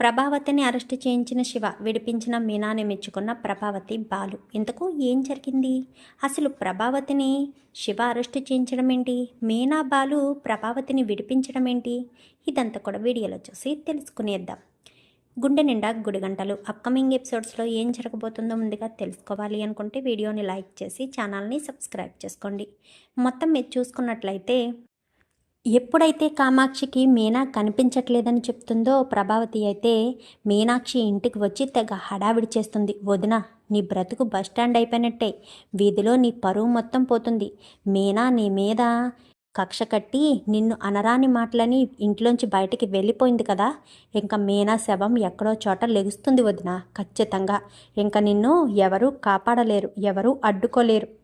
ప్రభావతిని arrest చేయించిన శివ విడిపించిన మీనాని మెచ్చుకున్న ప్రభావతి బాలు. ఇంతకు ఏం జరిగింది? అసలు ప్రభావతిని శివ అరెస్ట్ చేయించడం ఏంటి? మీనా బాలు ప్రభావతిని విడిపించడం ఏంటి? ఇదంతా కూడా వీడియోలో చూసి తెలుసుకునేద్దాం. గుండె నిండా గుడిగంటలు అప్కమింగ్ ఎపిసోడ్స్లో ఏం జరగబోతుందో ముందుగా తెలుసుకోవాలి అనుకుంటే వీడియోని లైక్ చేసి ఛానల్ని సబ్స్క్రైబ్ చేసుకోండి. మొత్తం మీరు చూసుకున్నట్లయితే ఎప్పుడైతే కామాక్షికి మీనా కనిపించట్లేదని చెప్తుందో ప్రభావతి అయితే మీనాక్షి ఇంటికి వచ్చి తెగ హడావిడి చేస్తుంది. వదిన నీ బ్రతుకు బస్టాండ్ అయిపోయినట్టే. వీధిలో నీ పరువు మొత్తం పోతుంది. మీనా నీ మీద కక్ష కట్టి నిన్ను అనరాని మాటలని ఇంట్లోంచి బయటికి వెళ్ళిపోయింది కదా. ఇంకా మీనా శవం ఎక్కడో చోట లెగుస్తుంది వదిన ఖచ్చితంగా. ఇంకా నిన్ను ఎవరూ కాపాడలేరు ఎవరూ అడ్డుకోలేరు.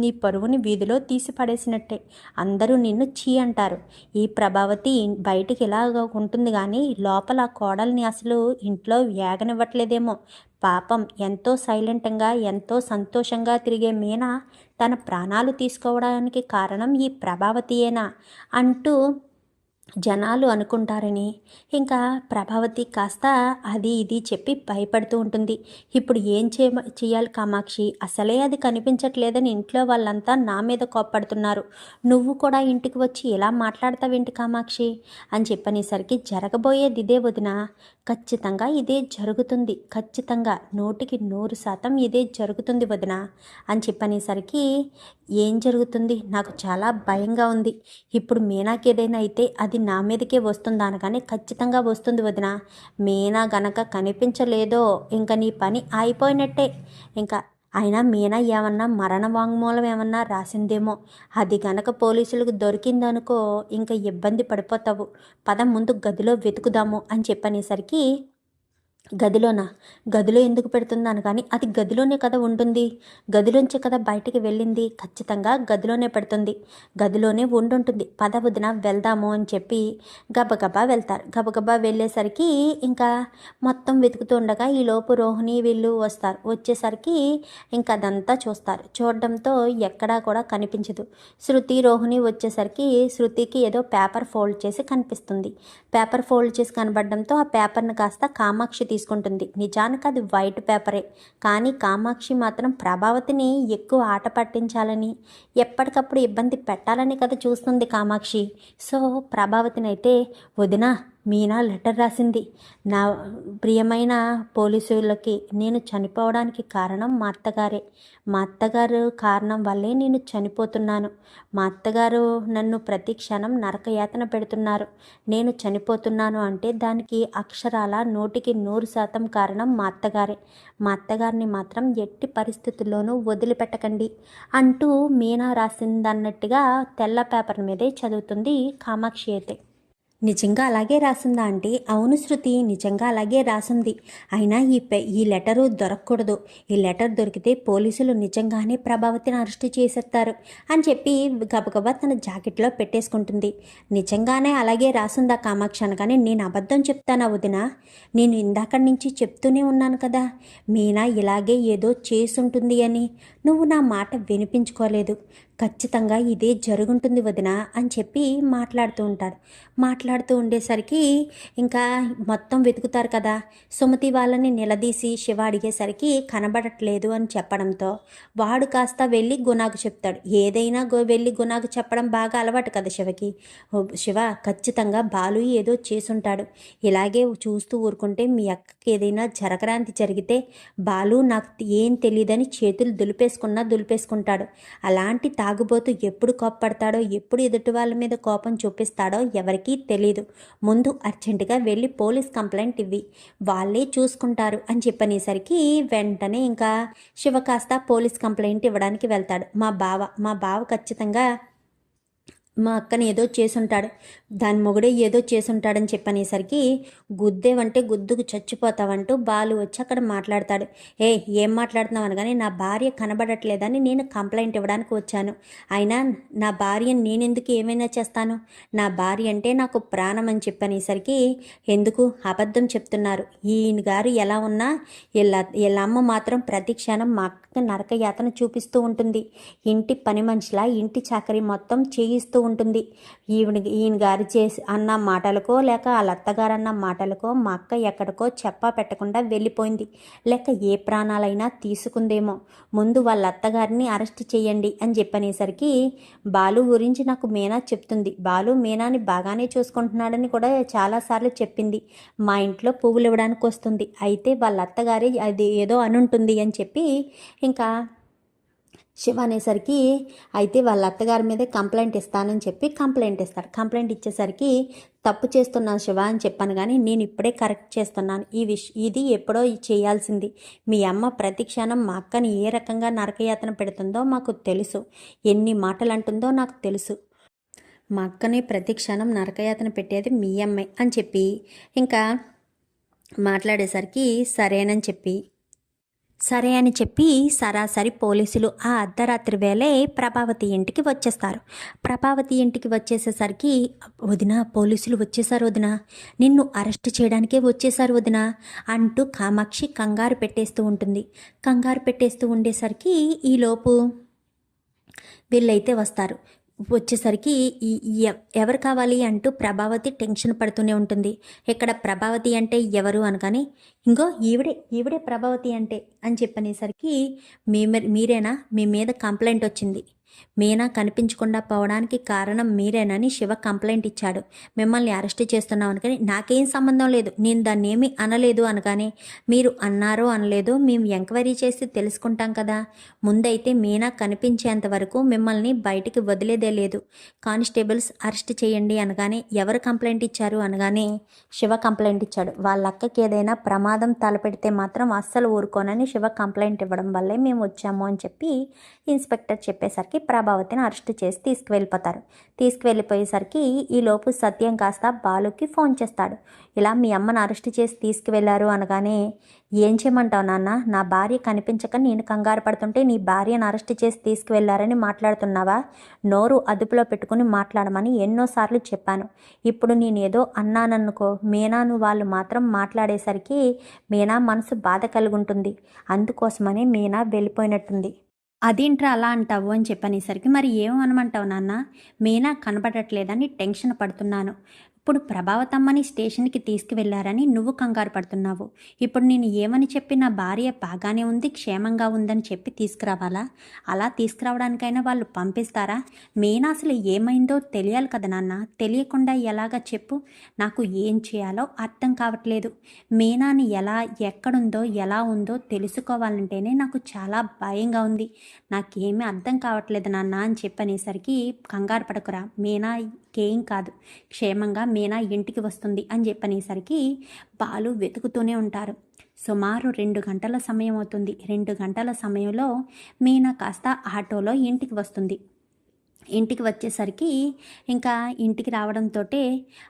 నీ పరువుని వీధిలో తీసిపడేసినట్టే. అందరూ నిన్ను చీ అంటారు. ఈ ప్రభావతి బయటికి ఇలాగ ఉంటుంది కానీ లోపల కోడల్ని అసలు ఇంట్లో వేగనివ్వట్లేదేమో. పాపం ఎంతో సైలెంట్గా ఎంతో సంతోషంగా తిరిగే మీనా తన ప్రాణాలు తీసుకోవడానికి కారణం ఈ ప్రభావతియేనా అంటూ జనాలు అనుకుంటారని. ఇంకా ప్రభావతి కాస్త అది ఇది చెప్పి భయపడుతూ ఉంటుంది. ఇప్పుడు ఏం చే చేయాలి కామాక్షి? అసలే అది కనిపించట్లేదని ఇంట్లో వాళ్ళంతా నా మీద కోప్పడుతున్నారు. నువ్వు కూడా ఇంటికి వచ్చి ఎలా మాట్లాడతావేంటి కామాక్షి? అని చెప్పనేసరికి జరగబోయేది ఇదే వదిన. ఖచ్చితంగా ఇదే జరుగుతుంది. ఖచ్చితంగా నూటికి నూరు శాతం ఇదే జరుగుతుంది వదిన. అని చెప్పనేసరికి ఏం జరుగుతుంది? నాకు చాలా భయంగా ఉంది. ఇప్పుడు మీనాకేదైనా అయితే అది నా మీదకే వస్తుందా అనగానే ఖచ్చితంగా వస్తుంది వదిన. మీనా గనక కనిపించలేదో ఇంకా నీ పని అయిపోయినట్టే ఇంకా అయినా మీనా ఏమన్నా మరణ వాంగ్మూలం ఏమన్నా రాసిందేమో. అది గనక పోలీసులకు దొరికిందనుకో ఇంకా ఇబ్బంది పడిపోతావు. పద ముందు గదిలో వెతుకుదాము అని చెప్పనేసరికి గదిలోనా? గదిలో ఎందుకు పెడుతున్నాను? కానీ అది గదిలోనే కదా ఉంటుంది. గదిలోంచి కదా బయటికి వెళ్ళింది. ఖచ్చితంగా గదిలోనే పెడుతుంది. గదిలోనే ఉండుంటుంది. పద వదిన వెళ్దాము అని చెప్పి గబగబా వెళ్తారు. గబగబా వెళ్ళేసరికి ఇంకా మొత్తం వెతుకుతూ ఉండగా ఈలోపు రోహిణి వీళ్ళు వస్తారు. వచ్చేసరికి ఇంకా అదంతా చూస్తారు. చూడడంతో ఎక్కడా కూడా కనిపించదు. శృతి రోహిణి వచ్చేసరికి శృతికి ఏదో పేపర్ ఫోల్డ్ చేసి కనిపిస్తుంది. పేపర్ ఫోల్డ్ చేసి కనబడడంతో ఆ పేపర్ని కాస్త కామాక్షి తీసుకుంటుంది. నిజానికి అది వైట్ పేపరే. కానీ కామాక్షి మాత్రం ప్రభావతిని ఎక్కువ ఆట పట్టించాలని ఎప్పటికప్పుడు ఇబ్బంది పెట్టాలని కదా చూస్తుంది కామాక్షి. సో ప్రభావతిని అయితే వదినా మీనా లెటర్ రాసింది. నా ప్రియమైన పోలీసులకి నేను చనిపోవడానికి కారణం మా అత్తగారే. మా అత్తగారు కారణం వల్లే నేను చనిపోతున్నాను. మా అత్తగారు నన్ను ప్రతి క్షణం నరకయాతన పెడుతున్నారు. నేను చనిపోతున్నాను అంటే దానికి అక్షరాల నూటికి నూరు శాతం కారణం మా అత్తగారే. మా అత్తగారిని మాత్రం ఎట్టి పరిస్థితుల్లోనూ వదిలిపెట్టకండి అంటూ మీనా రాసిందన్నట్టుగా తెల్ల పేపర్ మీదే చదువుతుంది కామాక్షి అయితే. నిజంగా అలాగే రాసిందా అంటే? అవును శృతి నిజంగా అలాగే రాసింది. అయినా ఈ పె ఈ లెటరు దొరకకూడదు. ఈ లెటర్ దొరికితే పోలీసులు నిజంగానే ప్రభావతిని అరెస్ట్ చేసేస్తారు అని చెప్పి గబగబా తన జాకెట్లో పెట్టేసుకుంటుంది. నిజంగానే అలాగే రాసిందా కామాక్షి అనగానే నేను అబద్ధం చెప్తానా వదిన? నేను ఇందాక నుంచి చెప్తూనే ఉన్నాను కదా. మీనా ఇలాగే ఏదో చేసుంటుంది అని. నువ్వు నా మాట వినిపించుకోలేదు. ఖచ్చితంగా ఇదే జరుగుంటుంది వదిన అని చెప్పి మాట్లాడుతూ ఉంటాడు. మాట్లా మాట్లాడుతూ ఉండేసరికి ఇంకా మొత్తం వెతుకుతారు కదా. సుమతి వాళ్ళని నిలదీసి శివ అడిగేసరికి కనబడట్లేదు అని చెప్పడంతో వాడు కాస్త వెళ్ళి గుణాకు చెప్తాడు. ఏదైనా గో వెళ్ళి గుణాకు చెప్పడం బాగా అలవాటు కదా శివకి. శివ ఖచ్చితంగా బాలు ఏదో చేసుంటాడు. ఇలాగే చూస్తూ ఊరుకుంటే మీ అక్కకి ఏదైనా జరగరాంతి జరిగితే బాలు నాకు ఏం తెలియదని చేతులు దులిపేసుకున్నా దులిపేసుకుంటాడు. అలాంటి తాగుబోతు ఎప్పుడు కోప్పడతాడో ఎప్పుడు ఎదుటి వాళ్ళ మీద కోపం చూపిస్తాడో ఎవరికీ తెలీదు. ముందు అర్జెంటుగా వెళ్ళి పోలీస్ కంప్లైంట్ ఇవ్వి. వాళ్ళే చూసుకుంటారు అని చెప్పనేసరికి వెంటనే ఇంకా శివ కాస్త పోలీస్ కంప్లైంట్ ఇవ్వడానికి వెళ్తాడు. మా బావ మా బావ ఖచ్చితంగా మా అక్కని ఏదో చేసుంటాడు. దాని మొగుడే ఏదో చేసుంటాడని చెప్పనేసరికి గుద్దేవంటే గుద్దుకు చచ్చిపోతావంటూ బాలు వచ్చి అక్కడ మాట్లాడతాడు. ఏ ఏం మాట్లాడుతున్నావు అనగానే నా భార్య కనబడట్లేదని నేను కంప్లైంట్ ఇవ్వడానికి వచ్చాను. అయినా నా భార్యను నేనెందుకు ఏమైనా చేస్తాను? నా భార్య అంటే నాకు ప్రాణం అని చెప్పనేసరికి ఎందుకు అబద్ధం చెప్తున్నారు? ఈయన గారు ఎలా ఉన్నా వీళ్ళ వీళ్ళ అమ్మ మాత్రం ప్రతి క్షణం మా నరకయాతన చూపిస్తూ ఉంటుంది. ఇంటి పని మనిషిలా ఇంటి చాకరీ మొత్తం చేయిస్తూ ఉంటుంది. ఈవిడ ఈయన గారు చేసి అన్న మాటలకో లేక వాళ్ళ అత్తగారు అన్న మాటలకో మా అక్క ఎక్కడికో చెప్పా పెట్టకుండా వెళ్ళిపోయింది. లేక ఏ ప్రాణాలైనా తీసుకుందేమో. ముందు వాళ్ళ అత్తగారిని అరెస్ట్ చేయండి అని చెప్పనేసరికి బాలు గురించి నాకు మీనా చెప్తుంది. బాలు మీనాని బాగానే చూసుకుంటున్నాడని కూడా చాలాసార్లు చెప్పింది. మా ఇంట్లో పువ్వులు ఇవ్వడానికి వస్తుంది అయితే వాళ్ళ అత్తగారి అది ఏదో అనుంటుంది అని చెప్పి ఇంకా శివ అనేసరికి అయితే వాళ్ళ అత్తగారి మీదే కంప్లైంట్ ఇస్తానని చెప్పి కంప్లైంట్ ఇస్తాడు. కంప్లైంట్ ఇచ్చేసరికి తప్పు చేస్తున్నాను శివ అని చెప్పాను కానీ నేను ఇప్పుడే కరెక్ట్ చేస్తున్నాను. ఈ విష్ ఇది ఎప్పుడో చేయాల్సింది. మీ అమ్మ ప్రతి క్షణం మా అక్కని ఏ రకంగా నరకయాతన పెడుతుందో మాకు తెలుసు. ఎన్ని మాటలు అంటుందో నాకు తెలుసు. మా అక్కని ప్రతి క్షణం నరకయాతన పెట్టేది మీ అమ్మాయి అని చెప్పి ఇంకా మాట్లాడేసరికి సరేనని చెప్పి సరే అని చెప్పి సరాసరి పోలీసులు ఆ అర్ధరాత్రి వేళే ప్రభావతి ఇంటికి వచ్చేస్తారు. ప్రభావతి ఇంటికి వచ్చేసేసరికి వదిన పోలీసులు వచ్చేసారు వదిన. నిన్ను అరెస్ట్ చేయడానికే వచ్చేసారు వదిన అంటూ కామాక్షి కంగారు పెట్టేస్తూ ఉంటుంది. కంగారు పెట్టేస్తూ ఉండేసరికి ఈలోపు వీళ్ళైతే వస్తారు. వచ్చేసరికి ఈ ఎవరు కావాలి అంటూ ప్రభావతి టెన్షన్ పడుతూనే ఉంటుంది. ఇక్కడ ప్రభావతి అంటే ఎవరు అనగానే ఇంకో ఈవిడే ఈవిడే ప్రభావతి అంటే అని చెప్పనేసరికి మీ- మీరేనా? మీ మీద కంప్లైంట్ వచ్చింది. మీనా కనిపించకుండా పోవడానికి కారణం మీరేనని శివ కంప్లైంట్ ఇచ్చాడు. మిమ్మల్ని అరెస్ట్ చేస్తున్నాం అనుకని నాకేం సంబంధం లేదు. నేను దాన్ని ఏమీ అనలేదు అనగానే మీరు అన్నారో అనలేదో మేము ఎంక్వైరీ చేసి తెలుసుకుంటాం కదా. ముందైతే మీనా కనిపించేంత వరకు మిమ్మల్ని బయటికి వదిలేదే లేదు. కానిస్టేబుల్స్ అరెస్ట్ చేయండి అనగానే ఎవరు కంప్లైంట్ ఇచ్చారు అనగానే శివ కంప్లైంట్ ఇచ్చాడు. వాళ్ళ అక్కకి ఏదైనా ప్రమాదం తలపెడితే మాత్రం అస్సలు ఊరుకోనని శివ కంప్లైంట్ ఇవ్వడం వల్లే మేము వచ్చాము అని చెప్పి ఇన్స్పెక్టర్ చెప్పేసరికి ప్రభావతిని అరెస్ట్ చేసి తీసుకువెళ్ళిపోతారు. తీసుకువెళ్ళిపోయేసరికి ఈలోపు సత్యం కాస్త బాలుకి ఫోన్ చేస్తాడు. ఇలా మీ అమ్మను అరెస్ట్ చేసి తీసుకువెళ్ళారు అనగానే ఏం చేయమంటావు నాన్న? నా భార్య కనిపించక నేను కంగారు పడుతుంటే నీ భార్యను అరెస్ట్ చేసి తీసుకువెళ్ళారని మాట్లాడుతున్నావా? నోరు అదుపులో పెట్టుకుని మాట్లాడమని ఎన్నోసార్లు చెప్పాను. ఇప్పుడు నేను ఏదో అన్నాననుకో మీనాను వాళ్ళు మాత్రం మాట్లాడేసరికి మీనా మనసు బాధ కలుగుంటుంది. అందుకోసమని మీనా వెళ్ళిపోయినట్టుంది. అదేంట్రా అలా అంటావు అని చెప్పనేసరికి మరి ఏమనమంటావు నాన్న? మీనా కనపడట్లేదని టెన్షన్ పడుతున్నాను. ఇప్పుడు ప్రభావతమ్మని స్టేషన్కి తీసుకువెళ్ళారని నువ్వు కంగారు పడుతున్నావు. ఇప్పుడు నేను ఏమని చెప్పి నా భార్య బాగానే ఉంది క్షేమంగా ఉందని చెప్పి తీసుకురావాలా? అలా తీసుకురావడానికైనా వాళ్ళు పంపిస్తారా? మీనా అసలు ఏమైందో తెలియాలి కదా నాన్న. తెలియకుండా ఎలాగా చెప్పు. నాకు ఏం చేయాలో అర్థం కావట్లేదు. మీనాని ఎలా ఎక్కడుందో ఎలా ఉందో తెలుసుకోవాలంటేనే నాకు చాలా భయంగా ఉంది. నాకేమీ అర్థం కావట్లేదు నాన్న అని చెప్పనేసరికి కంగారు పడకురా. మీనా మీనాకేం కాదు. క్షేమంగా మీనా ఇంటికి వస్తుంది అని చెప్పనేసరికి బాలు వెతుకుతూనే ఉంటారు. సుమారు రెండు గంటల సమయం అవుతుంది. రెండు గంటల సమయంలో మీనా కాస్త ఆటోలో ఇంటికి వస్తుంది. ఇంటికి వచ్చేసరికి ఇంకా ఇంటికి రావడంతో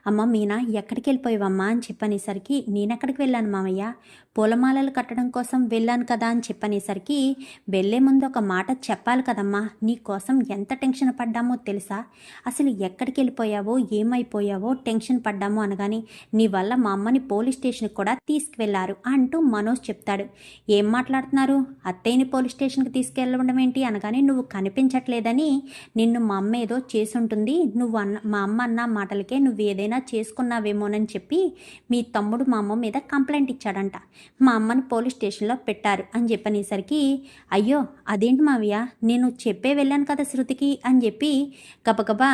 అమ్మ మీనా ఎక్కడికి వెళ్ళిపోయావమ్మా? అని చెప్పనేసరికి నేనెక్కడికి వెళ్ళాను మామయ్య? పూలమాలలు కట్టడం కోసం వెళ్ళాను కదా? అని చెప్పనేసరికి వెళ్ళే ముందు ఒక మాట చెప్పాలి కదమ్మా. నీ కోసం ఎంత టెన్షన్ పడ్డామో తెలుసా? అసలు ఎక్కడికి వెళ్ళిపోయావో ఏమైపోయావో టెన్షన్ పడ్డామో అనగాని నీ వల్ల మా అమ్మని పోలీస్ స్టేషన్కి కూడా తీసుకువెళ్ళారు అంటూ మనోజ్ చెప్తాడు. ఏం మాట్లాడుతున్నారు? అత్తయ్యని పోలీస్ స్టేషన్కి తీసుకెళ్ళడం ఏంటి? అనగానే నువ్వు కనిపించట్లేదని నిన్ను మా అమ్మ ఏదో చేసుంటుంది. నువ్వు అన్న మా అమ్మ అన్న మాటలకే నువ్వు ఏదైనా చేసుకున్నావేమోనని చెప్పి మీ తమ్ముడు మా అమ్మ మీద కంప్లైంట్ ఇచ్చాడంట. మా అమ్మని పోలీస్ స్టేషన్లో పెట్టారు అని చెప్పనేసరికి అయ్యో అదేంటి మావయ్య? నేను చెప్పే వెళ్ళాను కదా శృతికి అని చెప్పి గబగబా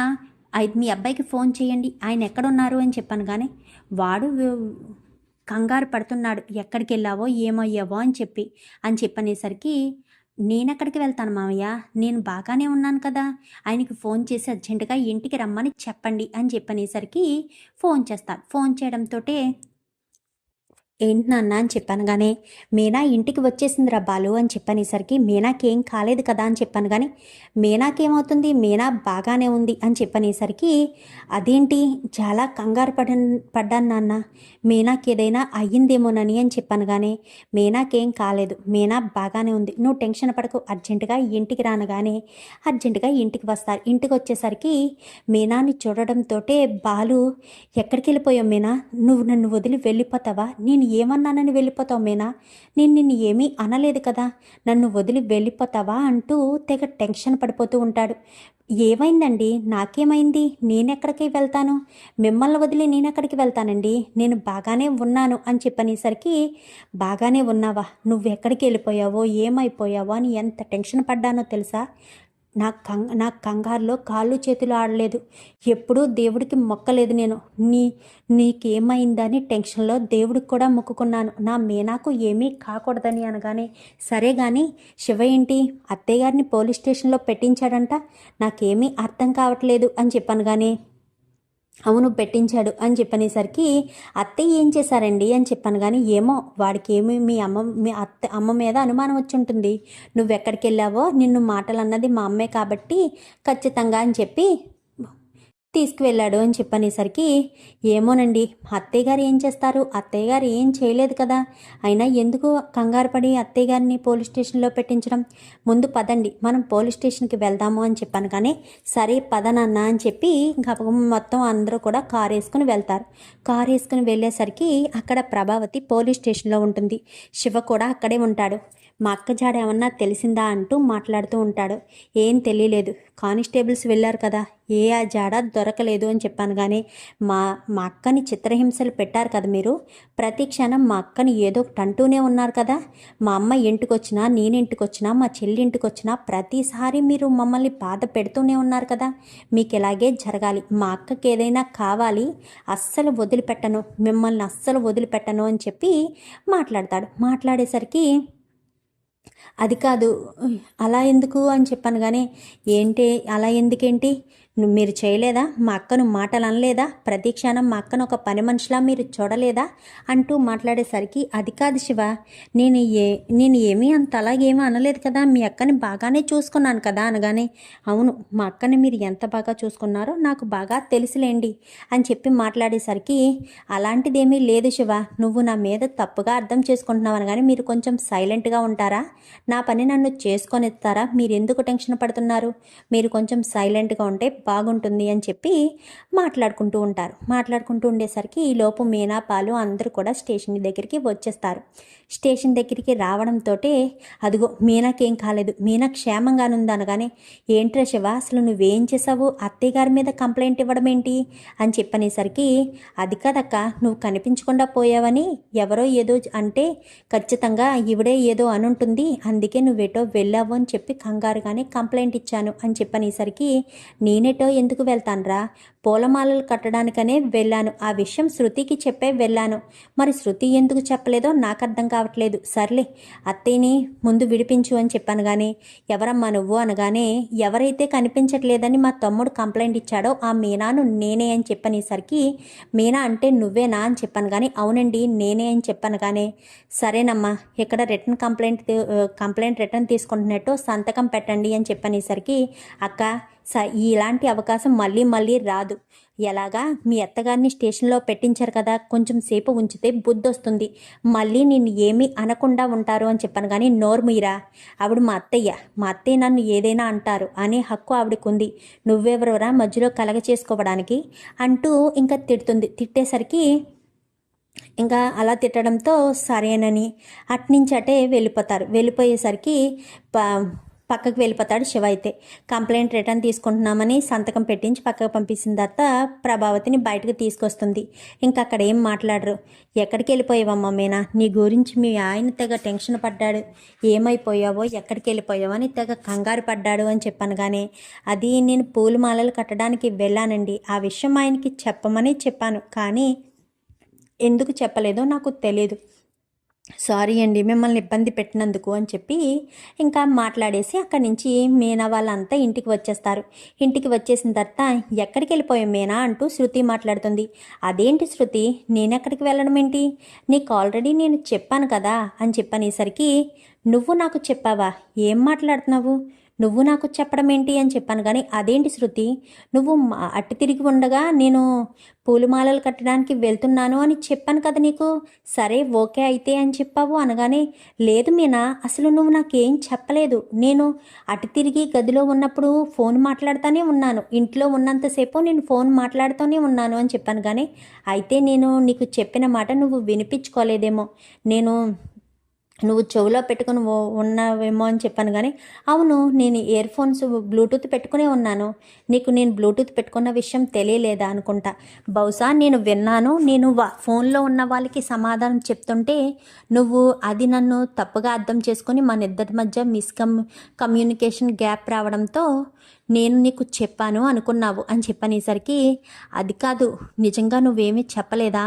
మీ అబ్బాయికి ఫోన్ చేయండి. ఆయన ఎక్కడున్నారు? అని చెప్పాను కానీ వాడు కంగారు పడుతున్నాడు. ఎక్కడికి వెళ్ళావో ఏమయ్యావో అని చెప్పి అని చెప్పనేసరికి నేనెక్కడికి వెళ్తాను మామయ్య నేను బాగానే ఉన్నాను కదా. ఆయనకి ఫోన్ చేసి అర్జెంటుగా ఇంటికి రమ్మని చెప్పండి అని చెప్పనేసరికి ఫోన్ చేస్తాను ఫోన్ చేయడంతో ఏంటి నాన్న అని చెప్పాను కానీ మీనా ఇంటికి వచ్చేసిందిరా బాలు అని చెప్పనేసరికి మీనాకేం కాలేదు కదా అని చెప్పాను కానీ మీనాకేమవుతుంది? మీనా బాగానే ఉంది అని చెప్పనేసరికి అదేంటి? చాలా కంగారు పడ పడ్డాను నాన్న. మీనాకి ఏదైనా అయ్యిందేమోనని అని చెప్పాను కానీ మీనాకేం కాలేదు. మీనా బాగానే ఉంది. నువ్వు టెన్షన్ పడకు. అర్జెంటుగా ఇంటికి రానగానే అర్జెంటుగా ఇంటికి వస్తారు ఇంటికి వచ్చేసరికి మీనాని చూడడంతో బాలు ఎక్కడికి వెళ్ళిపోయావు మీనా? నువ్వు నన్ను వదిలి వెళ్ళిపోతావా? నేను ఏమన్నానని వెళ్ళిపోతావు మీనా? నేను నిన్ను ఏమీ అనలేదు కదా. నన్ను వదిలి వెళ్ళిపోతావా అంటూ తెగ టెన్షన్ పడిపోతూ ఉంటాడు. ఏమైందండి? నాకేమైంది? నేనెక్కడికి వెళ్తాను? మిమ్మల్ని వదిలి నేనెక్కడికి వెళ్తానండి? నేను బాగానే ఉన్నాను అని చెప్పనేసరికి బాగానే ఉన్నావా? నువ్వెక్కడికి వెళ్ళిపోయావో? ఏమైపోయావో? అని ఎంత టెన్షన్ పడ్డానో తెలుసా? నా కంగ నా కంగారులో కాళ్ళు చేతులు ఆడలేదు. ఎప్పుడూ దేవుడికి మొక్కలేదు నేను. నీ నీకేమైందని టెన్షన్లో దేవుడికి కూడా మొక్కుకున్నాను. నా మీనాకు ఏమీ కాకూడదని అనగానే సరే కానీ శివ ఏంటి? అత్తయ్య గారిని పోలీస్ స్టేషన్లో పెట్టించాడంట. నాకేమీ అర్థం కావట్లేదు అని చెప్పాను కానీ అవును పెట్టించాడు అని చెప్పనేసరికి అత్తయ్య ఏం చేశారండి? అని చెప్పాను. కానీ ఏమో వాడికి ఏమి మీ అమ్మ మీ అత్త అమ్మ మీద అనుమానం వచ్చి ఉంటుంది. నువ్వెక్కడికి వెళ్ళావో నిన్ను మాటలు అన్నది మా అమ్మే కాబట్టి ఖచ్చితంగా అని చెప్పి తీసుకువెళ్ళాడు అని చెప్పనేసరికి ఏమోనండి అత్తయ్య గారు ఏం చేస్తారు? అత్తయ్య గారు ఏం చేయలేదు కదా? అయినా ఎందుకు కంగారు పడి అత్తయ్య గారిని పోలీస్ స్టేషన్లో పెట్టించడం? ముందు పదండి మనం పోలీస్ స్టేషన్కి వెళ్దాము అని చెప్పాను కానీ సరే పదనన్న అని చెప్పి గబగబ మొత్తం అందరూ కూడా కారు వేసుకుని వెళ్తారు. కారు వేసుకుని వెళ్ళేసరికి అక్కడ ప్రభావతి పోలీస్ స్టేషన్లో ఉంటుంది. శివ కూడా అక్కడే ఉంటాడు. మా అక్క జాడ ఏమన్నా తెలిసిందా అంటూ మాట్లాడుతూ ఉంటాడు. ఏం తెలియలేదు. కానిస్టేబుల్స్ వెళ్ళారు కదా. ఏ ఆ జాడ దొరకలేదు అని చెప్పాను కానీ మా మా అక్కని చిత్రహింసలు పెట్టారు కదా మీరు. ప్రతి క్షణం మా అక్కని ఏదో ఒకటి అంటూనే ఉన్నారు కదా. మా అమ్మ ఇంటికి వచ్చినా నేను ఇంటికి వచ్చినా మా చెల్లి ఇంటికి వచ్చినా ప్రతిసారి మీరు మమ్మల్ని బాధ పెడుతూనే ఉన్నారు కదా. మీకు ఇలాగే జరగాలి. మా అక్కకి ఏదైనా కావాలి. అస్సలు వదిలిపెట్టను. మిమ్మల్ని అస్సలు వదిలిపెట్టను అని చెప్పి మాట్లాడతాడు. మాట్లాడేసరికి అది కాదు అలా ఎందుకు? అని చెప్పాను. కానీ ఏంటి అలా ఎందుకేంటి? మీరు చేయలేదా? మా అక్కను మాటలు అనలేదా ప్రతి క్షణం మా అక్కను ఒక పని మనిషిలా మీరు చూడలేదా? అంటూ మాట్లాడేసరికి అది కాదు శివ నేను ఏ నేను ఏమీ అంత అలాగేమీ అనలేదు కదా? మీ అక్కని బాగానే చూసుకున్నాను కదా? అనగానే అవును మా అక్కని మీరు ఎంత బాగా చూసుకున్నారో నాకు బాగా తెలుసులేండి అని చెప్పి మాట్లాడేసరికి అలాంటిదేమీ లేదు శివ నువ్వు నా మీద తప్పుగా అర్థం చేసుకుంటున్నావు అనగానే మీరు కొంచెం సైలెంట్గా ఉంటారా? నా పని నన్ను చేసుకొనిస్తారా? మీరు ఎందుకు టెన్షన్ పడుతున్నారు? మీరు కొంచెం సైలెంట్గా ఉంటే బాగుంటుంది అని చెప్పి మాట్లాడుకుంటూ ఉంటారు. మాట్లాడుకుంటూ ఉండేసరికి ఈ లోపు మీనా పాలు అందరూ కూడా స్టేషన్ దగ్గరికి వచ్చేస్తారు. స్టేషన్ దగ్గరికి రావడంతో అదిగో మీనాకేం కాలేదు. మీనా క్షేమంగానుంది అనగానే ఏంట్రా శివ అసలు నువ్వేం చేసావు అత్తయ్య గారి మీద కంప్లైంట్ ఇవ్వడం ఏంటి అని చెప్పనేసరికి అది కాదక్క నువ్వు కనిపించకుండా పోయావని ఎవరో ఏదో అంటే ఖచ్చితంగా ఈవిడే ఏదో అనుంటుంది అందుకే నువ్వేటో వెళ్ళావు అని చెప్పి కంగారుగానే కంప్లైంట్ ఇచ్చాను అని చెప్పనేసరికి నేనేటో ఎందుకు వెళ్తానురా? పూలమాలలు కట్టడానికనే వెళ్ళాను. ఆ విషయం శృతికి చెప్పే వెళ్ళాను. మరి శృతి ఎందుకు చెప్పలేదో నాకు అర్థం కాదు కావట్లేదు సర్లే అత్తయ్యని ముందు విడిపించు అని చెప్పాను కానీ ఎవరమ్మా నువ్వు అనగానే ఎవరైతే కనిపించట్లేదని మా తమ్ముడు కంప్లైంట్ ఇచ్చాడో ఆ మీనాను నేనే అని చెప్పనేసరికి మీనా అంటే నువ్వేనా అని చెప్పాను కానీ అవునండి నేనే అని చెప్పాను కానీ సరేనమ్మా ఇక్కడ రిటర్న్ కంప్లైంట్ కంప్లైంట్ రిటర్న్ తీసుకుంటున్నట్టు సంతకం పెట్టండి అని చెప్పనేసరికి అక్క స ఇలాంటి అవకాశం మళ్ళీ మళ్ళీ రాదు. ఎలాగా? మీ అత్తగారిని స్టేషన్లో పెట్టించారు కదా కొంచెం సేపు ఉంచితే బుద్ధి వస్తుంది మళ్ళీ నేను ఏమీ అనకుండా ఉంటారు అని చెప్పాను కానీ నోర్మీరా ఆవిడ మా అత్తయ్య మా అత్తయ్య నన్ను ఏదైనా అంటారు అనే హక్కు ఆవిడకుంది. నువ్వెవరవరా మధ్యలో కలగ చేసుకోవడానికి? అంటూ ఇంకా తిడుతుంది. తిట్టేసరికి ఇంకా అలా తిట్టడంతో సరేనని అట్నుంచి అటే వెళ్ళిపోతారు. వెళ్ళిపోయేసరికి ప పక్కకు వెళ్ళిపోతాడు శివ అయితే. కంప్లైంట్ రిటర్న్ తీసుకుంటున్నామని సంతకం పెట్టించి పక్కకు పంపించిన తర్వాత ప్రభావతిని బయటకు తీసుకొస్తుంది. ఇంకా అక్కడ ఏం మాట్లాడరు. ఎక్కడికి వెళ్ళిపోయావమ్మా మీనా? నీ గురించి మీ ఆయన తెగ టెన్షన్ పడ్డాడు. ఏమైపోయావో ఎక్కడికి వెళ్ళిపోయావో అని తెగ కంగారు పడ్డాడు అని చెప్పాను కానీ అది నేను పూలమాలలు కట్టడానికి వెళ్ళానండి. ఆ విషయం ఆయనకి చెప్పమని చెప్పాను. కానీ ఎందుకు చెప్పలేదో నాకు తెలియదు సారీ అండి మిమ్మల్ని ఇబ్బంది పెట్టినందుకు అని చెప్పి ఇంకా మాట్లాడేసి అక్కడి నుంచి మీనా వాళ్ళంతా ఇంటికి వచ్చేస్తారు. ఇంటికి వచ్చేసిన తర్వాత ఎక్కడికి వెళ్ళిపోయాం మీనా అంటూ శృతి మాట్లాడుతుంది. అదేంటి శృతి నేనెక్కడికి వెళ్ళడం ఏంటి? నీకు ఆల్రెడీ నేను చెప్పాను కదా అని చెప్పనేసరికి నువ్వు నాకు చెప్పావా? ఏం మాట్లాడుతున్నావు? నువ్వు నాకు చెప్పడం ఏంటి అని చెప్పాను. కానీ అదేంటి శృతి? నువ్వు మా- తిరిగి ఉండగా నేను పూలమాలలు కట్టడానికి వెళ్తున్నాను అని చెప్పాను కదా నీకు. సరే ఓకే అయితే అని చెప్పావు అనగానే లేదు మీనా అసలు నువ్వు నాకేం చెప్పలేదు. నేను అటు తిరిగి గదిలో ఉన్నప్పుడు ఫోన్ మాట్లాడుతూనే ఉన్నాను. ఇంట్లో ఉన్నంతసేపు నేను ఫోన్ మాట్లాడుతూనే ఉన్నాను అని చెప్పాను. కానీ అయితే నేను నీకు చెప్పిన మాట నువ్వు వినిపించుకోలేదేమో. నేను నువ్వు చెవులో పెట్టుకుని ఉన్నావేమో అని చెప్పాను కానీ అవును నేను ఇయర్ ఫోన్స్ బ్లూటూత్ పెట్టుకునే ఉన్నాను. నీకు నేను బ్లూటూత్ పెట్టుకున్న విషయం తెలియలేదా అనుకుంటా. బహుశా నేను విన్నాను నేను వా ఫోన్లో ఉన్న వాళ్ళకి సమాధానం చెప్తుంటే నువ్వు అది నన్ను తప్పుగా అర్థం చేసుకొని మన ఇద్దరి మధ్య మిస్కమ్ కమ్యూనికేషన్ గ్యాప్ రావడంతో నేను నీకు చెప్పాను అనుకున్నావు అని చెప్పనేసరికి అది కాదు నిజంగా నువ్వేమీ చెప్పలేదా?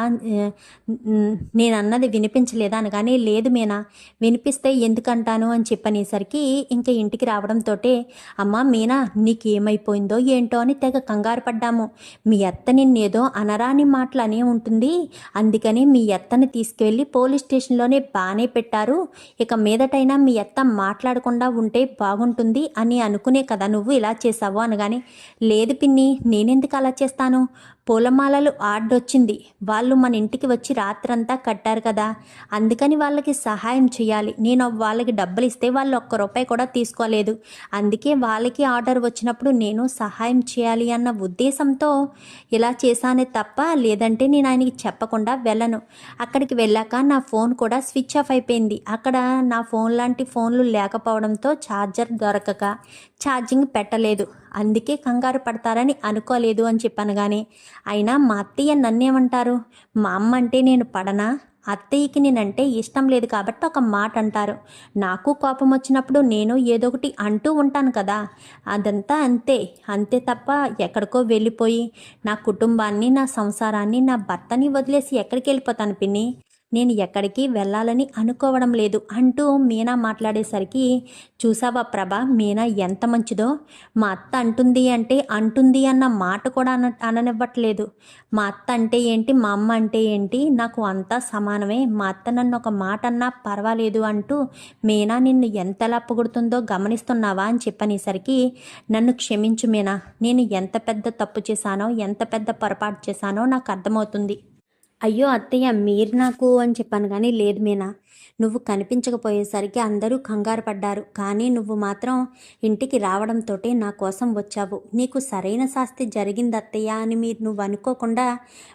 నేను అన్నది వినిపించలేదా అనగానే లేదు మీనా వినిపిస్తే ఎందుకంటాను అని చెప్పనేసరికి ఇంకా ఇంటికి రావడంతో అమ్మా మీనా నీకేమైపోయిందో ఏంటో అని తెగ కంగారు పడ్డాము. మీ అత్త నిన్నేదో అనరాని మాటలు అనే ఉంటుంది. అందుకని మీ అత్తని తీసుకువెళ్ళి పోలీస్ స్టేషన్లోనే బాగానే పెట్టారు. ఇక మీదటైనా మీ అత్త మాట్లాడకుండా ఉంటే బాగుంటుంది అని అనుకునే కదా నువ్వు ఇలా చేసావు అనగానే లేదు పిన్ని నేనెందుకు అలా చేస్తాను? పూలమాలలు ఆర్డొచ్చింది వాళ్ళు మన ఇంటికి వచ్చి రాత్రంతా కట్టారు కదా. అందుకని వాళ్ళకి సహాయం చేయాలి. నేను వాళ్ళకి డబ్బులు ఇస్తే వాళ్ళు ఒక్క రూపాయి కూడా తీసుకోలేదు. అందుకే వాళ్ళకి ఆర్డర్ వచ్చినప్పుడు నేను సహాయం చేయాలి అన్న ఉద్దేశంతో ఇలా చేశానే తప్ప లేదంటే నేను ఆయనకి చెప్పకుండా వెళ్ళను. అక్కడికి వెళ్ళాక నా ఫోన్ కూడా స్విచ్ ఆఫ్ అయిపోయింది. అక్కడ నా ఫోన్ లాంటి ఫోన్లు లేకపోవడంతో ఛార్జర్ దొరకక ఛార్జింగ్ పెట్టలేదు. అందుకే కంగారు పడతారని అనుకోలేదు అని చెప్పాను కానీ అయినా మా అత్తయ్య నన్నేమంటారు? మా అమ్మ అంటే నేను పడనా? అత్తయ్యకి నేనంటే ఇష్టం లేదు కాబట్టి ఒక మాట అంటారు. నాకు కోపం వచ్చినప్పుడు నేను ఏదో ఒకటి అంటూ ఉంటాను కదా అదంతా అంతే. అంతే తప్ప ఎక్కడికో వెళ్ళిపోయి నా కుటుంబాన్ని నా సంసారాన్ని నా భర్తని వదిలేసి ఎక్కడికి వెళ్ళిపోతాను పిన్ని? నేను ఎక్కడికి వెళ్ళాలని అనుకోవడం లేదు అంటూ మీనా మాట్లాడేసరికి చూసావా ప్రభ మీనా ఎంత మంచిదో? మా అత్త అంటుంది అంటే అంటుంది అన్న మాట కూడా అన అననివ్వట్లేదు. మా అత్త అంటే ఏంటి మా అమ్మ అంటే ఏంటి నాకు అంతా సమానమే. మా అత్త నన్ను ఒక మాట అన్నా పర్వాలేదు అంటూ మీనా నిన్ను ఎంతలా పొగుడుతుందో గమనిస్తున్నావా అని చెప్పనేసరికి నన్ను క్షమించు మీనా. నేను ఎంత పెద్ద తప్పు చేశానో ఎంత పెద్ద పొరపాటు చేశానో నాకు అర్థమవుతుంది. అయ్యో అత్తయ్య మీరు నాకు అని చెప్పాను కానీ లేదు మీనా. నువ్వు కనిపించకపోయేసరికి అందరూ కంగారు పడ్డారు. కానీ నువ్వు మాత్రం ఇంటికి రావడంతో నా కోసం వచ్చావు. నీకు సరైన శాస్తి జరిగింది అత్తయ్య అని మీరు నువ్వు అనుకోకుండా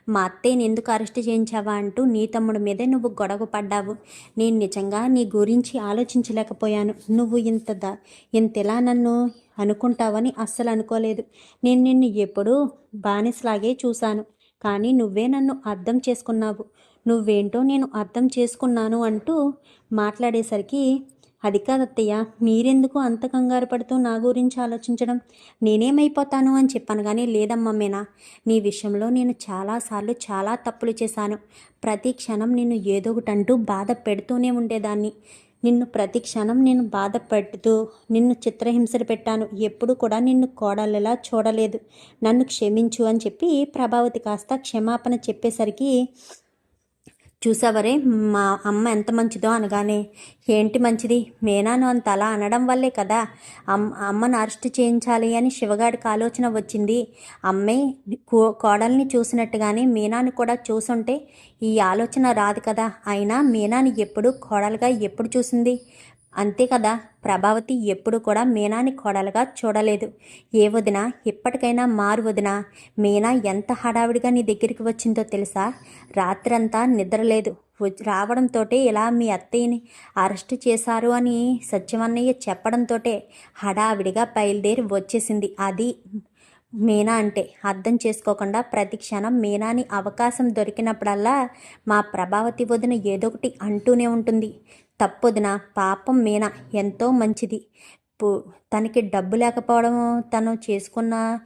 మా అత్తయ్యని ఎందుకు అరెస్ట్ చేయించావా అంటూ నీ తమ్ముడి మీదే నువ్వు గొడవ పడ్డావు. నేను నిజంగా నీ గురించి ఆలోచించలేకపోయాను. నువ్వు ఇంత ద ఇంతలా నన్ను అనుకుంటావని అస్సలు అనుకోలేదు. నేను నిన్ను ఎప్పుడూ బానిసలాగే చూశాను. కానీ నువ్వే నన్ను అర్థం చేసుకున్నావు. నువ్వేంటో నేను అర్థం చేసుకున్నాను అంటూ మాట్లాడేసరికి అది కాదత్తయ్య మీరెందుకు అంత కంగారు పడుతూ నా గురించి ఆలోచించడం? నేనేమైపోతాను అని చెప్పాను కానీ లేదమ్మమ్మేనా మీనా నీ విషయంలో నేను చాలాసార్లు చాలా తప్పులు చేశాను. ప్రతి క్షణం నేను ఏదో ఒకటి అంటూ బాధ పెడుతూనే ఉండేదాన్ని. నిన్ను ప్రతి క్షణం నేను బాధ పెడుతూ నిన్ను చిత్రహింసలు పెట్టాను. ఎప్పుడు కూడా నిన్ను కోడలిలా చూడలేదు. నన్ను క్షమించు అని చెప్పి ప్రభావతి కాస్త క్షమాపణ చెప్పేసరికి చూసావరే మా అమ్మ ఎంత మంచిదో అనగానే ఏంటి మంచిది? మేనాను అంత అలా అనడం వల్లే కదా అమ్మ అమ్మను అరెస్ట్ చేయించాలి అని శివగాడికి ఆలోచన వచ్చింది. అమ్మే కో- కోడల్ని చూసినట్టుగానే మీనాను కూడా చూసుంటే ఈ ఆలోచన రాదు కదా. అయినా మీనాని ఎప్పుడు కోడలుగా ఎప్పుడు చూసింది? అంతే కదా? ప్రభావతి ఎప్పుడు కూడా మీనాని కోడలుగా చూడలేదు. ఏ వదిన ఇప్పటికైనా మారు వదిన మీనా ఎంత హడావిడిగా నీ దగ్గరికి వచ్చిందో తెలుసా? రాత్రంతా నిద్రలేదు. రావడంతో రావడంతోటే ఇలా మీ అత్తయ్యని అరెస్ట్ చేశారు అని సత్యమన్నయ్య చెప్పడంతోటే హడావిడిగా బయలుదేరి వచ్చేసింది. అది మీనా అంటే. అర్థం చేసుకోకుండా ప్రతి క్షణం మీనాని అవకాశం దొరికినప్పుడల్లా మా ప్రభావతి వదిన ఏదో ఒకటి అంటూనే ఉంటుంది. తప్పొదిన పాపం మీనా ఎంతో మంచిది. పు- తనకి డబ్బు లేకపోవడం తను చేసుకున్న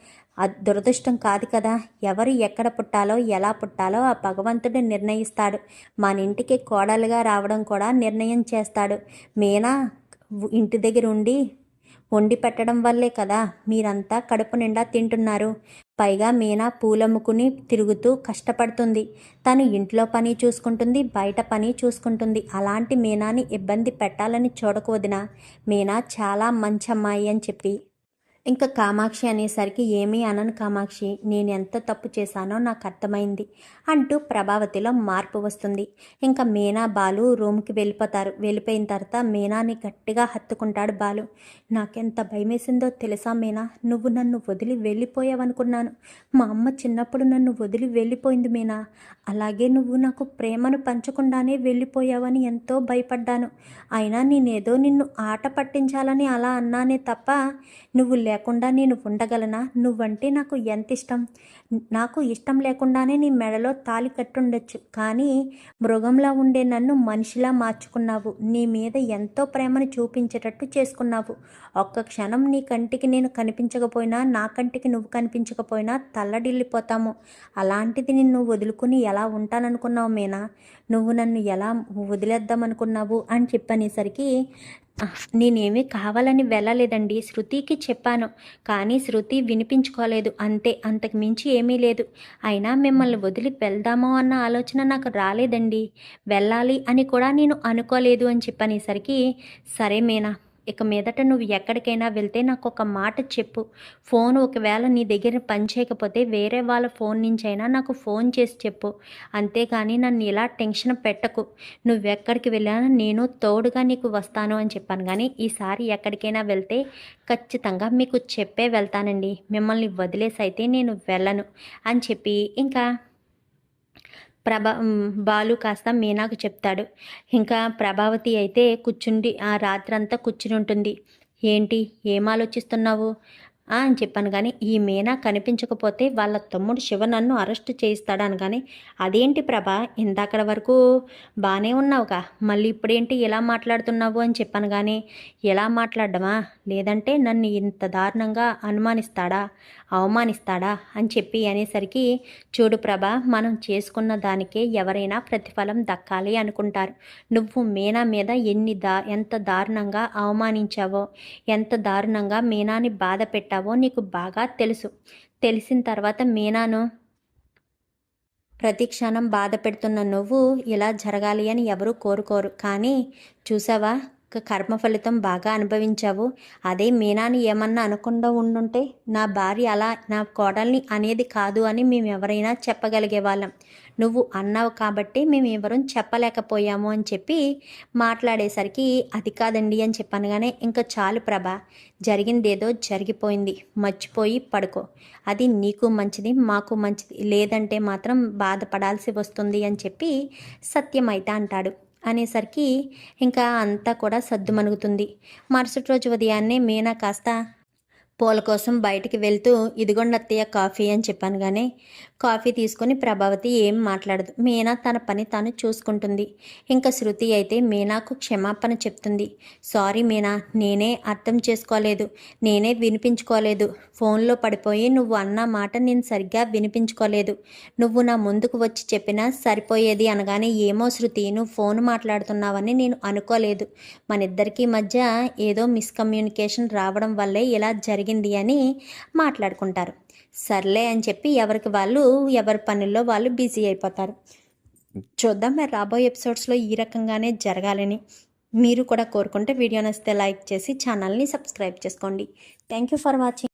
దురదృష్టం కాదు కదా. ఎవరు ఎక్కడ పుట్టాలో ఎలా పుట్టాలో ఆ భగవంతుడు నిర్ణయిస్తాడు. మన ఇంటికి కోడలుగా రావడం కూడా నిర్ణయం చేస్తాడు. మీనా ఇంటి దగ్గర ఉండి వండి పెట్టడం వల్లే కదా మీరంతా కడుపు నిండా తింటున్నారు. పైగా మీనా పూలమ్ముకుని తిరుగుతూ కష్టపడుతుంది. తను ఇంట్లో పని చూసుకుంటుంది బయట పని చూసుకుంటుంది. అలాంటి మీనాని ఇబ్బంది పెట్టాలని చూడకు మీనా చాలా మంచి అమ్మాయి అని చెప్పి ఇంకా కామాక్షి అనేసరికి ఏమీ అనను కామాక్షి నేను ఎంత తప్పు చేశానో నాకు అర్థమైంది అంటూ ప్రభావతిలో మార్పు వస్తుంది. ఇంకా మీనా బాలు రూమ్కి వెళ్ళిపోతారు. వెళ్ళిపోయిన తర్వాత మీనాని గట్టిగా హత్తుకుంటాడు బాలు. నాకెంత భయమేసిందో తెలుసా మీనా? నువ్వు నన్ను వదిలి వెళ్ళిపోయావనుకున్నాను. మా అమ్మ చిన్నప్పుడు నన్ను వదిలి వెళ్ళిపోయింది మీనా. అలాగే నువ్వు నాకు ప్రేమను పంచకుండానే వెళ్ళిపోయావని ఎంతో భయపడ్డాను. అయినా నేనేదో నిన్ను ఆట పట్టించాలని అలా అన్నానే తప్ప నువ్వు లేకుండా నేను ఉండగలనా? నువ్వంటే నాకు ఎంత ఇష్టం నాకు ఇష్టం లేకుండానే నీ మెడలో తాలి కట్టుండొచ్చు. కానీ మృగంలా ఉండే నన్ను మనిషిలా మార్చుకున్నావు. నీ మీద ఎంతో ప్రేమను చూపించేటట్టు చేసుకున్నావు. ఒక్క క్షణం నీ కంటికి నేను కనిపించకపోయినా నా కంటికి నువ్వు కనిపించకపోయినా తల్లడిల్లిపోతాము. అలాంటిది నిన్ను వదులుకుని ఎలా ఉంటాననుకున్నావు మీనా? నువ్వు నన్ను ఎలా వదిలేద్దామనుకున్నావు? అని చెప్పనేసరికి నేనేమీ కావాలని వెళ్ళలేదండి. శృతికి చెప్పాను. కానీ శృతి వినిపించుకోలేదు. అంతే అంతకు మించి ఏమీ లేదు. అయినా మిమ్మల్ని వదిలి వెళ్దామో అన్న ఆలోచన నాకు రాలేదండి. వెళ్ళాలి అని కూడా నేను అనుకోలేదు అని చెప్పనేసరికి సరే మీనా ఇక మీదట నువ్వు ఎక్కడికైనా వెళ్తే నాకు ఒక మాట చెప్పు. ఫోన్ ఒకవేళ నీ దగ్గర పనిచేయకపోతే వేరే వాళ్ళ ఫోన్ నుంచైనా నాకు ఫోన్ చేసి చెప్పు. అంతేగాని నన్ను ఇలా టెన్షన్ పెట్టకు. నువ్వెక్కడికి వెళ్ళినా నేను తోడుగా నీకు వస్తాను అని చెప్పాను. కానీ ఈసారి ఎక్కడికైనా వెళ్తే ఖచ్చితంగా మీకు చెప్పే వెళ్తానండి. మిమ్మల్ని వదిలేసి అయితే నేను వెళ్ళను అని చెప్పి ఇంకా ప్రభా బాలు కాస్త మీనాకు చెప్తాడు. ఇంకా ప్రభావతి అయితే కూర్చుండి ఆ రాత్రంతా కూర్చుని ఉంటుంది. ఏంటి ఏం ఆలోచిస్తున్నావు? అని చెప్పాను కానీ ఈ మీనా కనిపించకపోతే వాళ్ళ తమ్ముడు శివ నన్ను అరెస్ట్ చేయిస్తాడని కానీ అదేంటి ప్రభా ఇందాకడ వరకు బాగానే ఉన్నావుగా మళ్ళీ ఇప్పుడేంటి ఎలా మాట్లాడుతున్నావు అని చెప్పాను కానీ ఎలా మాట్లాడమా లేదంటే నన్ను ఇంత దారుణంగా అనుమానిస్తాడా? అవమానిస్తాడా అని చెప్పి అనేసరికి చూడు ప్రభ మనం చేసుకున్న దానికే ఎవరైనా ప్రతిఫలం దక్కాలి అనుకుంటారు. నువ్వు మీనా మీద ఎన్ని దా ఎంత దారుణంగా అవమానించావో ఎంత దారుణంగా మీనాని బాధ పెట్టావో నీకు బాగా తెలుసు. తెలిసిన తర్వాత మీనాను ప్రతి క్షణం బాధ పెడుతున్న నువ్వు ఇలా జరగాలి అని ఎవరూ కోరుకోరు. కానీ చూసావా? కర్మ ఫలితం బాగా అనుభవించావు. అదే మీనాని ఏమన్నా అనకుండా ఉండుంటే నా భార్య అలా నా కోడల్ని అనేది కాదు అని మేము ఎవరైనా చెప్పగలిగే వాళ్ళం నువ్వు అన్నావు కాబట్టి మేము ఎవరూ చెప్పలేకపోయాము అని చెప్పి మాట్లాడేసరికి అది కాదండి అని చెప్పనగానే ఇంకా చాలు ప్రభ జరిగిందేదో జరిగిపోయింది. మర్చిపోయి పడుకో. అది నీకు మంచిది మాకు మంచిది. లేదంటే మాత్రం బాధపడాల్సి వస్తుంది అని చెప్పి సత్యమైతే అంటాడు. అనేసరికి ఇంకా అంతా కూడా సద్దుమణుగుతుంది మరుసటి రోజు ఉదయాన్నే మీనా కాస్త పూల కోసం బయటికి వెళ్తూ ఇదిగోండి అత్తయ్య కాఫీ అని చెప్పాను కానీ కాఫీ తీసుకొని ప్రభావతి ఏం మాట్లాడదు. మీనా తన పని తాను చూసుకుంటుంది. ఇంకా శృతి అయితే మీనాకు క్షమాపణ చెప్తుంది. సారీ మీనా నేనే అర్థం చేసుకోలేదు. నేనే వినిపించుకోలేదు. ఫోన్లో పడిపోయి నువ్వు అన్న మాట నేను సరిగ్గా వినిపించుకోలేదు. నువ్వు నా ముందుకు వచ్చి చెప్పినా సరిపోయేది అనగానే ఏమో శృతి నువ్వు ఫోన్ మాట్లాడుతున్నావని నేను అనుకోలేదు. మన ఇద్దరికీ మధ్య ఏదో మిస్కమ్యూనికేషన్ రావడం వల్లే ఇలా జరిగింది అని మాట్లాడుకుంటారు. సర్లే అని చెప్పి ఎవరికి వాళ్ళు ఎవరి పనుల్లో వాళ్ళు బిజీ అయిపోతారు. చూద్దాం మరి రాబోయే ఎపిసోడ్స్లో ఈ రకంగానే జరగాలని. మీరు కూడా కోరుకుంటే వీడియో నచ్చితే లైక్ చేసి ఛానల్ని సబ్స్క్రైబ్ చేసుకోండి. Thank you for watching